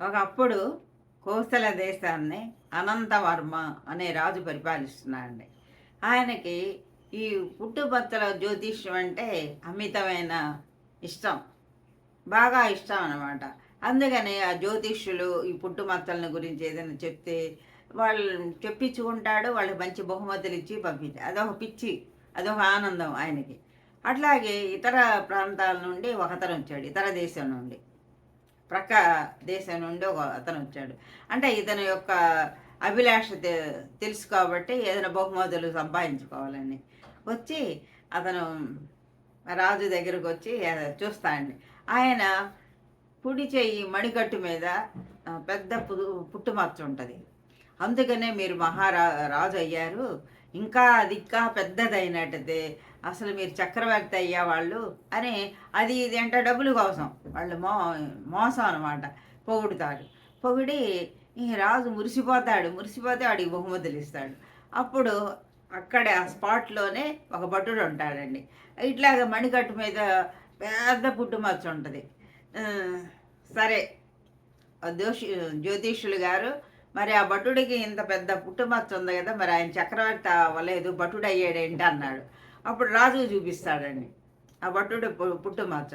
ఒకప్పుడు కోసల దేశాన్ని అనంతవర్మ అనే రాజు పరిపాలిస్తున్నాడండి. ఆయనకి ఈ పుట్టుబత్తల జ్యోతిష్యం అంటే అమితమైన ఇష్టం. బాగా ఇష్టం అన్నమాట. అందుకని ఆ జ్యోతిష్యులు ఈ పుట్టుమత్తలను గురించి ఏదైనా చెప్తే వాళ్ళు చెప్పించుకుంటాడు వాళ్ళకి మంచి బహుమతులు ఇచ్చి పంపించి అదొక పిచ్చి అదొక ఆనందం ఆయనకి. అట్లాగే ఇతర ప్రాంతాల నుండి ఒకతను వచ్చాడు ఇతర దేశం నుండి. ప్రక్క దేశం నుండి ఒక అతను వచ్చాడు. అంటే ఇతని యొక్క అభిలాష తె- తెలుసు కాబట్టి ఏదైనా బహుమతులు సంపాదించుకోవాలని. వచ్చి అతను రాజు దగ్గరకు వచ్చి చూస్తాడండి ఆయన కుడి చెయ్యి మణికట్టు మీద పెద్ద పుదు పుట్టుమచ్చ ఉంటుంది. అందుకనే మీరు మహారా రాజు అయ్యారు. ఇంకా అది ఇంకా పెద్దదైనట్టయితే అసలు మీరు చక్రవర్తి అయ్యా వాళ్ళు అని అది ఇది అంటే డబ్బులు కోసం. వాళ్ళు మో మోసం అనమాట పొగుడుతాడు పొగిడి ఈ రాజు మురిసిపోతాడు. మురిసిపోతే వాడికి బహుమతులు ఇస్తాడు. అప్పుడు అక్కడే ఆ స్పాట్లోనే ఒక భటుడు ఉంటాడండి. ఇట్లాగ మణికట్టు మీద పెద్ద పుట్టుమచ్చ ఉంటుంది. సరే. దోషి జ్యోతిష్యులు గారు మరి ఆ భటుడికి ఇంత పెద్ద పుట్టుమచ్చ ఉంది కదా మరి ఆయన చక్రవర్తి అవ్వలేదు భటుడు అయ్యాడేంటి అన్నాడు. అప్పుడు రాజు చూపిస్తాడండి ఆ భటుడు పుట్టుమచ్చ.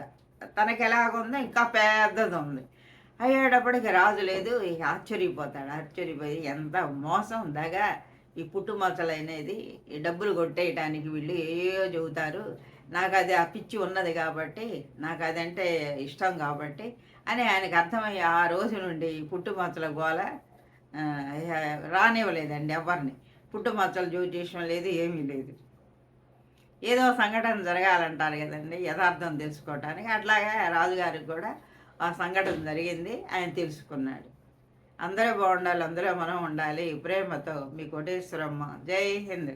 తనకి ఎలాగుందో? ఇంకా పెద్దది ఉంది. అయ్యేటప్పటికి రాజు లేదు ఆశ్చర్యపోతాడు. ఆశ్చర్యపోయి ఎంత మోసం దగా ఈ పుట్టుమచ్చలనేది ఈ డబ్బులు కొట్టేయటానికి వీళ్ళు ఏయో చెబుతారు. నాకు అది ఆ పిచ్చి ఉన్నది కాబట్టి నాకు అదంటే ఇష్టం కాబట్టి అని ఆయనకు అర్థమయ్యి ఆ రోజు నుండి ఈ పుట్టుమచ్చల గోల రానివ్వలేదండి ఎవరిని. పుట్టుమచ్చలు జ్యోతిష్యం లేదు ఏమీ లేదు. ఏదో సంఘటన జరగాలంటారు కదండి యథార్థం తెలుసుకోవటానికి. అట్లాగే రాజుగారికి కూడా ఆ సంఘటన జరిగింది ఆయన తెలుసుకున్నాడు. అందరూ బాగుండాలి అందరూ మనం ఉండాలి ప్రేమతో మీ కోటేశ్వరమ్మ. జై హింద్.